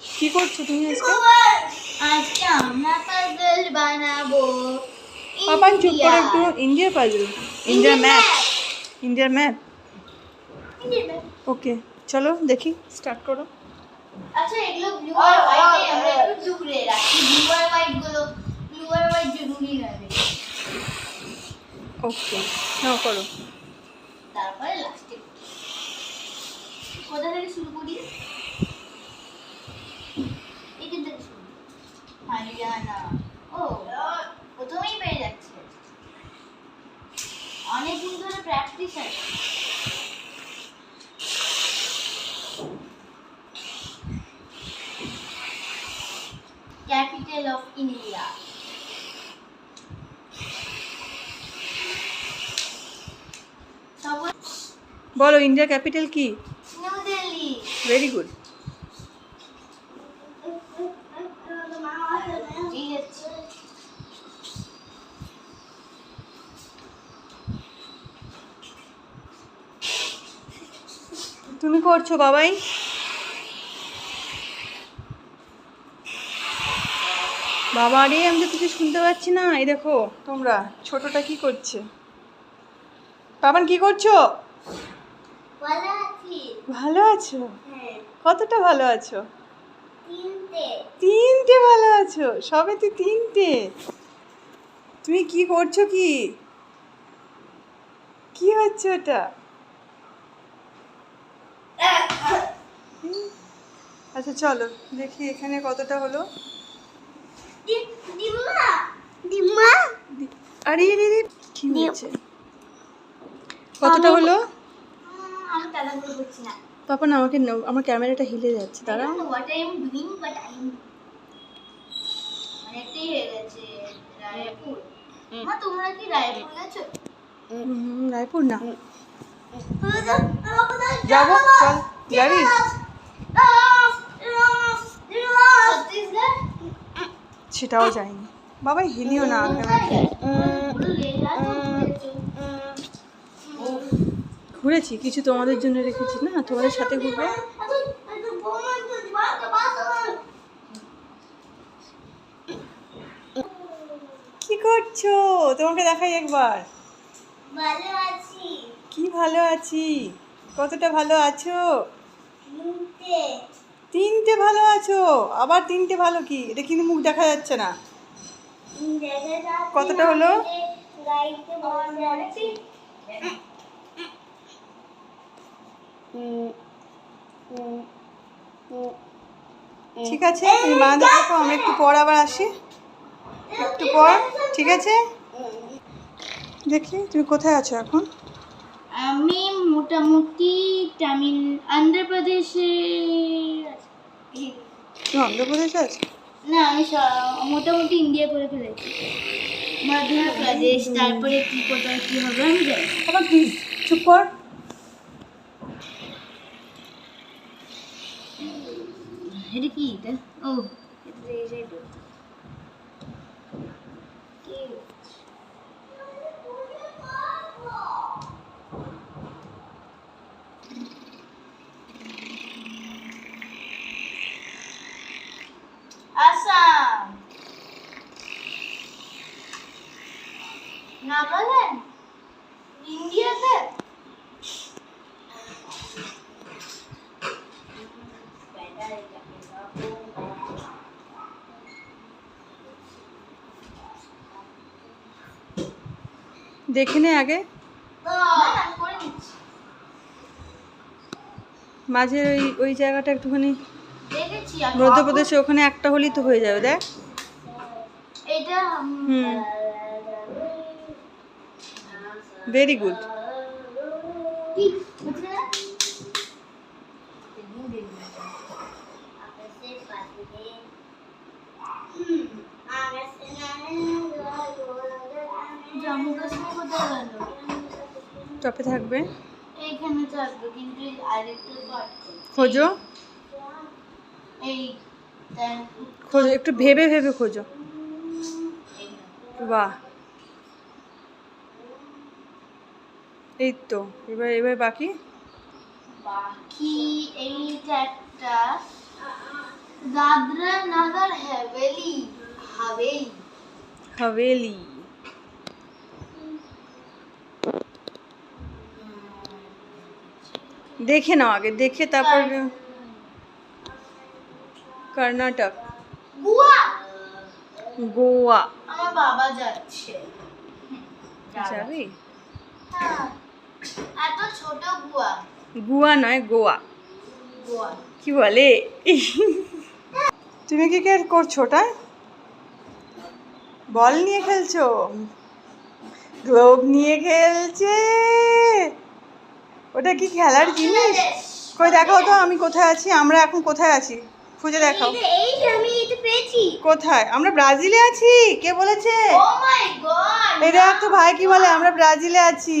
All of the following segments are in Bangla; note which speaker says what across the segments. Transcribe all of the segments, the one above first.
Speaker 1: কি করছ তুমি আজকে?
Speaker 2: আজকে আমরা পাজল বানাবো।
Speaker 1: পাপান চুপ করে একটু ইন্ডিয়ার পাজল ইন্ডিয়া। ম্যাপ। ইন্ডিয়ার ম্যাপ. ওকে চলো দেখি স্টার্ট করো।
Speaker 2: আচ্ছা এগুলো ব্লু আর হোয়াইট আমরা একটু ব্লু করে রাখি। ব্লু আর হোয়াইটগুলো ব্লু আর হোয়াইট জরুরি বেশি।
Speaker 1: ওকে হ্যাঁ করো।
Speaker 2: তারপরে লাস্টে কোথা থেকে শুরু করি এখান থেকে শুরু হারিয়ানা ও প্রথমেই পেয়ে যাচ্ছে। অনেক দিন ধরে প্র্যাকটিস আছে। ক্যাপিটাল অফ ইন্ডিয়া
Speaker 1: বলো ইন্ডিয়ার ক্যাপিটাল কি?
Speaker 2: নিউ দিল্লি
Speaker 1: ভেরি গুড তুমি করছ বাবাই? বাবা রে আমি তো কিছু শুনতে পাচ্ছি না। এই দেখো তোমরা ছোটটা কি করছে? বাবান কি করছ?
Speaker 2: ভালো আছি।
Speaker 1: ভালো আছো?
Speaker 2: হ্যাঁ।
Speaker 1: কতটা ভালো আছো?
Speaker 2: তিনটে।
Speaker 1: ভালো আছো সবে তো তিনটে। তুমি কি করছ কি? কি হচ্ছে ওটা? আচ্ছা চলো দেখি এখানে কতটা হলো। আরে রে রে কি হয়েছে কতটা হলো?
Speaker 2: আমি না।
Speaker 1: পাপা না আমাকে আমার ক্যামেরাটা হিলে যাচ্ছে
Speaker 2: I
Speaker 1: দাঁড়া
Speaker 2: don't know what I am doing, but I am অনেকটাই হয়ে গেছে রায়পুর। মা তোমরা কি রায়পুর গেছো?
Speaker 1: হুম, রায়পুর না। যাব চল যাবি? সেটাও যায়নি বাবা হিলিও না ক্যামেরা
Speaker 2: পুরো লেখা ঘুরেছো।
Speaker 1: ঘুরেছি কিছু তোমাদের জন্য রেখেছি না? তোমাদের সাথে ঘুরবে? কি করছ? তোমাকে দেখাই একবার।
Speaker 2: ভালো আছি।
Speaker 1: কি ভালো আছি? কতটা ভালো আছো?
Speaker 2: তিনটে।
Speaker 1: তিনটে ভালো আছো? আবার তিনটে ভালো কি? এটা কিন্তু মুখ দেখা যাচ্ছে না। কতটা হলো? ঠিক আছে তুমি বাঁধা থাকো আমরা একটু পর আবার আসি। একটু পর ঠিক আছে? দেখি তুমি কোথায় আছো এখন?
Speaker 2: আমি মোটামুটি তামিল অন্ধ্রপ্রদেশে আছি।
Speaker 1: তুমি অন্ধ্রপ্রদেশে আছো?
Speaker 2: না আমি মোটামুটি ইন্ডিয়া করে ফেলেছি মধ্যপ্রদেশ তারপরে কী কোথায় কী হবে আমি জানি।
Speaker 1: আবার প্লিজ চুপ কর।
Speaker 2: এটা কি এটা ও এটা এই side এ। কি? আসাম নাগাল্যান্ড ইন্ডিয়াতে
Speaker 1: দেখে নে আগে। মাঝে ওই ওই জায়গাটা একটুখানি মধ্যপ্রদেশে ওখানে একটা হলেই তো হয়ে যাবে দেখ হুম। Very good?
Speaker 2: জম্মু কাশ্মীর কোথায় গেল
Speaker 1: টপে থাকবে?
Speaker 2: এইখানে থাকবে কিন্তু আরেকটু
Speaker 1: খোঁজো।
Speaker 2: এই
Speaker 1: খোঁজো একটু ভেবে ভেবে খোঁজো। বাহ। এই তো এবার এবার বাকি?
Speaker 2: বাকি এইটা একটা দাদরা নগর হাভেলি হাভেলি।
Speaker 1: হাভেলি। দেখে নাও আগে দেখে তারপর কর্ণাটক।
Speaker 2: গোয়া।
Speaker 1: গোয়া।
Speaker 2: আমার বাবা যাচ্ছে।
Speaker 1: যাবি।
Speaker 2: হ্যাঁ। এত ছোট গোয়া।
Speaker 1: গোয়া নয় গোয়া।
Speaker 2: গোয়া।
Speaker 1: কি বলে? তুমি কি কে করছ ওটা? বল নিয়ে খেলছো। গ্লোব নিয়ে খেলছে। ওটা কি খেলার জিনিস? কই দেখাও তো আমি কোথায় আছি? আমরা এখন কোথায় আছি? খুঁজে দেখাও।
Speaker 2: এই যে- আমি এটা পেয়েছি।
Speaker 1: কোথায়? আমরা ব্রাজিলে আছি কে বলেছে?
Speaker 2: ও মাই গড
Speaker 1: এই দেখ তো ভাই কি বলে আমরা ব্রাজিলে আছি।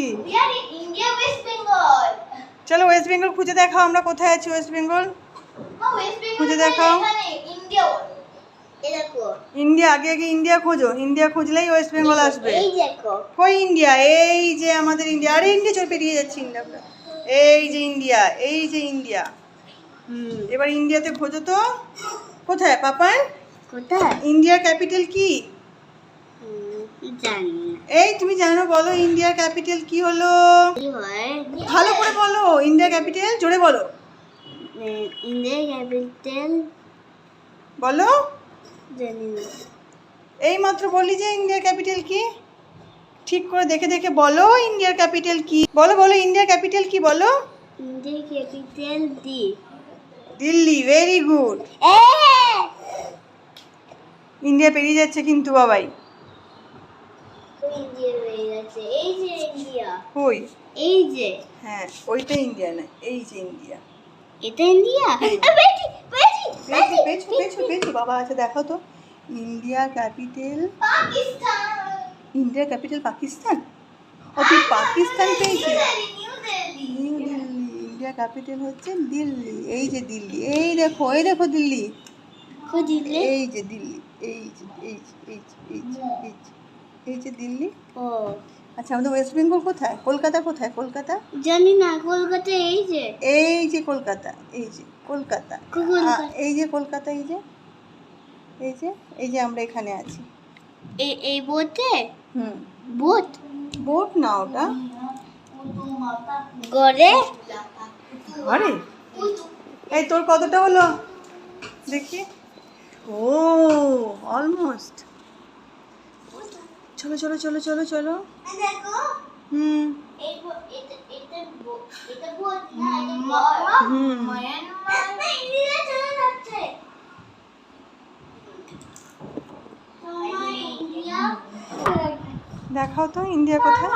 Speaker 1: চলো ওয়েস্ট বেঙ্গল খুঁজে দেখাও আমরা কোথায় আছি ওয়েস্ট বেঙ্গল
Speaker 2: বেঙ্গল
Speaker 1: খুঁজে দেখাও।
Speaker 2: এখানে ইন্ডিয়া
Speaker 1: আগে আগে ইন্ডিয়া খোঁজো। ইন্ডিয়া খুঁজলেই ওয়েস্ট বেঙ্গল আসবে। কই ইন্ডিয়া এই যে আমাদের ইন্ডিয়া আরে ইন্ডিয়া চলে পেরিয়ে যাচ্ছে ইন্ডিয়া এই যে ইন্ডিয়া এই যে ইন্ডিয়া। হুম। এবার ইন্ডিয়াতে খোঁজো তো। কোথায় পাপান?
Speaker 2: কোথায়?
Speaker 1: ইন্ডিয়ার ক্যাপিটাল কি? এই তুমি জানো বলো ইন্ডিয়ার ক্যাপিটাল কি হলো? ভালো করে বলো ইন্ডিয়া ক্যাপিটাল জোরে বলো।
Speaker 2: India capital?
Speaker 1: বলো।
Speaker 2: জানি
Speaker 1: এই মাত্র বললি যে ইন্ডিয়ার ক্যাপিটাল কি? ঠিক করে দেখে দেখে বলো ইন্ডিয়ার ক্যাপিটাল কি? বলো বলো ইন্ডিয়ার ক্যাপিটাল কি বলো?
Speaker 2: ইন্ডিয়া ক্যাপিটাল দি।
Speaker 1: দিল্লি ভেরি গুড ইন্ডিয়া পেরিয়ে যাচ্ছে কিন্তু বাবাই।
Speaker 2: এই যে ইন্ডিয়া।
Speaker 1: ওই
Speaker 2: এই যে।
Speaker 1: হ্যাঁ ওইটা ইন্ডিয়া না এই যে ইন্ডিয়া।
Speaker 2: এটা ইন্ডিয়া?
Speaker 1: বাবা আচ্ছা দেখো তো। India capital.
Speaker 2: Pakistan.
Speaker 1: India capital Pakistan? ও তুই পাকিস্তান পেয়েছিস
Speaker 2: নিউ দিল্লি
Speaker 1: ইন্ডিয়া ক্যাপিটাল হচ্ছে দিল্লি। এই যে দিল্লি এই দেখো এই দেখো দিল্লি। এই যে দিল্লি এই যে এই যে এই যে এই যে এই যে এই যে দিল্লি।
Speaker 2: ও
Speaker 1: আচ্ছা আমাদের ওয়েস্ট বেঙ্গল কোথায়? কলকাতা কোথায়? কলকাতা?
Speaker 2: জানি না কলকাতা এই যে।
Speaker 1: এই যে কলকাতা এই যে কলকাতা। এই যে কলকাতা এই যে এই যে এই যে আমরা এখানে আছি।
Speaker 2: এই এই বোটে?
Speaker 1: হুম
Speaker 2: বোট?
Speaker 1: বোট না ওটা।
Speaker 2: গড়ে
Speaker 1: আরে এই তোর কতটা হলো? দেখি। ও অলমোস্ট চলো চলো চলো চলো চলো। হুম। হুম
Speaker 2: মায়ানমার না ইন্ডিয়া চলে যাচ্ছে তোমার ইন্ডিয়া
Speaker 1: দেখাও তো ইন্ডিয়া কোথায়?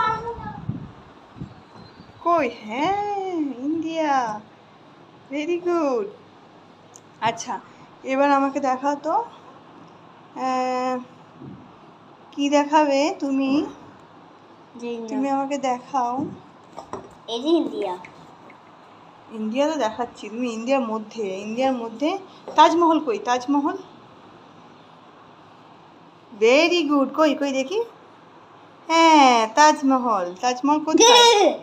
Speaker 1: কই? হ্যাঁ ইন্ডিয়া। ভেরি গুড আচ্ছা এবার আমাকে দেখাও তো। কি দেখাবে তুমি? তুমি আমাকে দেখাও।
Speaker 2: এই যে ইন্ডিয়া।
Speaker 1: ইন্ডিয়া তো দেখাচ্ছি তুমি ইন্ডিয়ার মধ্যে ইন্ডিয়ার মধ্যে। তাজমহল কই? তাজমহল? ভেরি গুড কই কই দেখি? হ্যাঁ তাজমহল। তাজমহল কোথায়?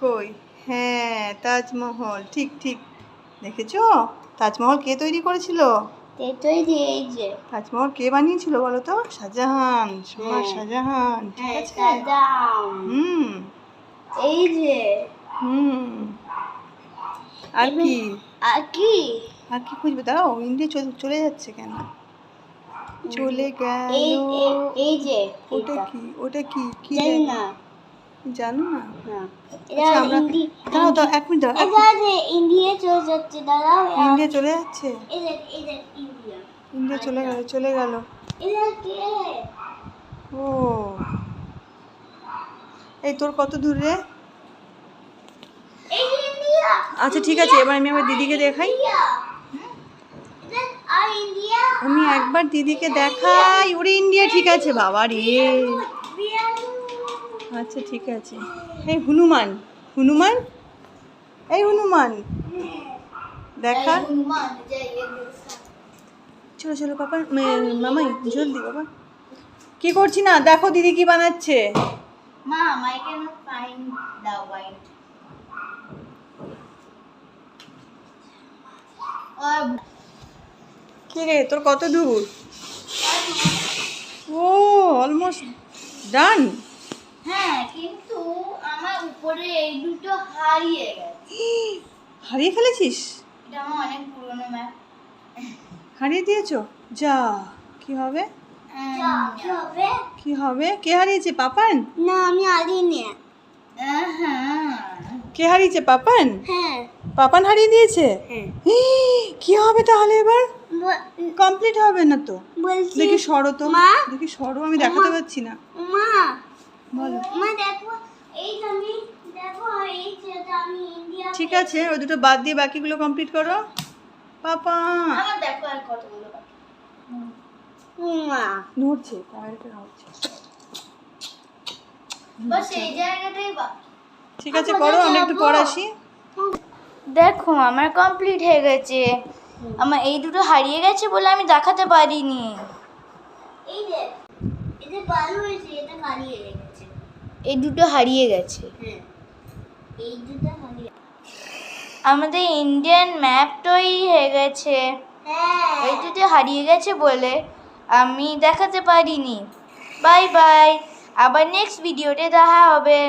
Speaker 1: কই? হ্যাঁ তাজমহল। ঠিক ঠিক। দেখেছ? তাজমহল কে তৈরি করেছিল? তাজমহল কে বানিয়েছিল বলো তো? শাহজাহান সম্রাট
Speaker 2: হ্যাঁ।
Speaker 1: শাহজাহান ঠিক
Speaker 2: হ্যাঁ
Speaker 1: আছে? হুম।
Speaker 2: এই যে।
Speaker 1: হুম। আর কি?
Speaker 2: আর কি?
Speaker 1: আর কি খুঁজবে? দাঁড়াও ইন্ডিয়া চলে যাচ্ছে কেন? চলে গেল।
Speaker 2: এই যে
Speaker 1: ওটা কি? ওটা কি? কি
Speaker 2: জানি না।
Speaker 1: জানো না?
Speaker 2: না
Speaker 1: আচ্ছা দাঁড়াও দাঁড়াও। এক মিনিট দাঁড়াও
Speaker 2: ইন্ডিয়া চলে যাচ্ছে দাঁড়াও
Speaker 1: ইন্ডিয়া চলে যাচ্ছে?
Speaker 2: ইন্ডিয়া।
Speaker 1: ইন্ডিয়া চলে গেল চলে গেল। ও। এই তোর কত দূর আচ্ছা ঠিক আছে এবার আমি আমার দিদিকে দেখাই
Speaker 2: ইন্ডিয়া এটা আর ইন্ডিয়া
Speaker 1: আমি একবার দিদিকে দেখাই। ওরে ইন্ডিয়া, ঠিক আছে বাবা রে। আচ্ছা ঠিক আছে। এই হনুমান হনুমান? এই হনুমান। দেখা। চলো চলো, পাপা মামাই, জলদি, বাবা। কি করছি না? দেখো দিদি কি বানাচ্ছে।
Speaker 2: the white.
Speaker 1: কি রে? তোর কত দূর? ও অলমোস্ট ডান
Speaker 2: হ্যাঁ কিন্তু আমার উপরে এই দুটো হারিয়ে গেছে।
Speaker 1: হারিয়ে ফেলেছিস?
Speaker 2: এটা আমার অনেক পুরনো ম্যাপ
Speaker 1: হারিয়ে দিয়েছ? যা কি হবে?
Speaker 2: কি হবে?
Speaker 1: কি হবে? কে হারিয়েছে পাপান?
Speaker 2: না আমি হারিয়ে নি
Speaker 1: কে হারিয়েছে পাপান?
Speaker 2: হ্যাঁ।
Speaker 1: পাপান হারিয়ে দিয়েছে?
Speaker 2: হ্যাঁ।
Speaker 1: কি হবে তাহলে এবার? কমপ্লিট হবে না তো? দেখি সরো তো। দেখি সরো আমি দেখাতে পাচ্ছি না।
Speaker 2: মা।
Speaker 1: বলো।
Speaker 2: মা দেখো এই আমি দেখো এই যে আমি ইন্ডিয়া
Speaker 1: ঠিক আছে ওই দুটো বাদ দিয়ে বাকিগুলো কমপ্লিট করো। পাপা।
Speaker 2: আমার দেখো আর কতগুলো বাকি। মা।
Speaker 1: নড়ছে ক্যামেরাটা নড়ছে
Speaker 2: বাস এই জায়গাটাই বাকি।
Speaker 1: ঠিক আছে করো আমি একটু পর আসি।
Speaker 2: দেখো আমার কমপ্লিট হয়ে গেছে। আমার এই দুটো হারিয়ে গেছে বলে আমি দেখাতে পারিনি। এই যে এটা ভালো হয়েছে এটা হারিয়ে গেছে এই দুটো হারিয়ে গেছে। এই দুটো হারিয়ে আমাদের ইন্ডিয়ান ম্যাপ তৈরি হয়ে গেছে। এই দুটো হারিয়ে গেছে বলে আমি দেখাতে পারিনি। বাই বাই আবার নেক্সট ভিডিওতে দেখা হবে।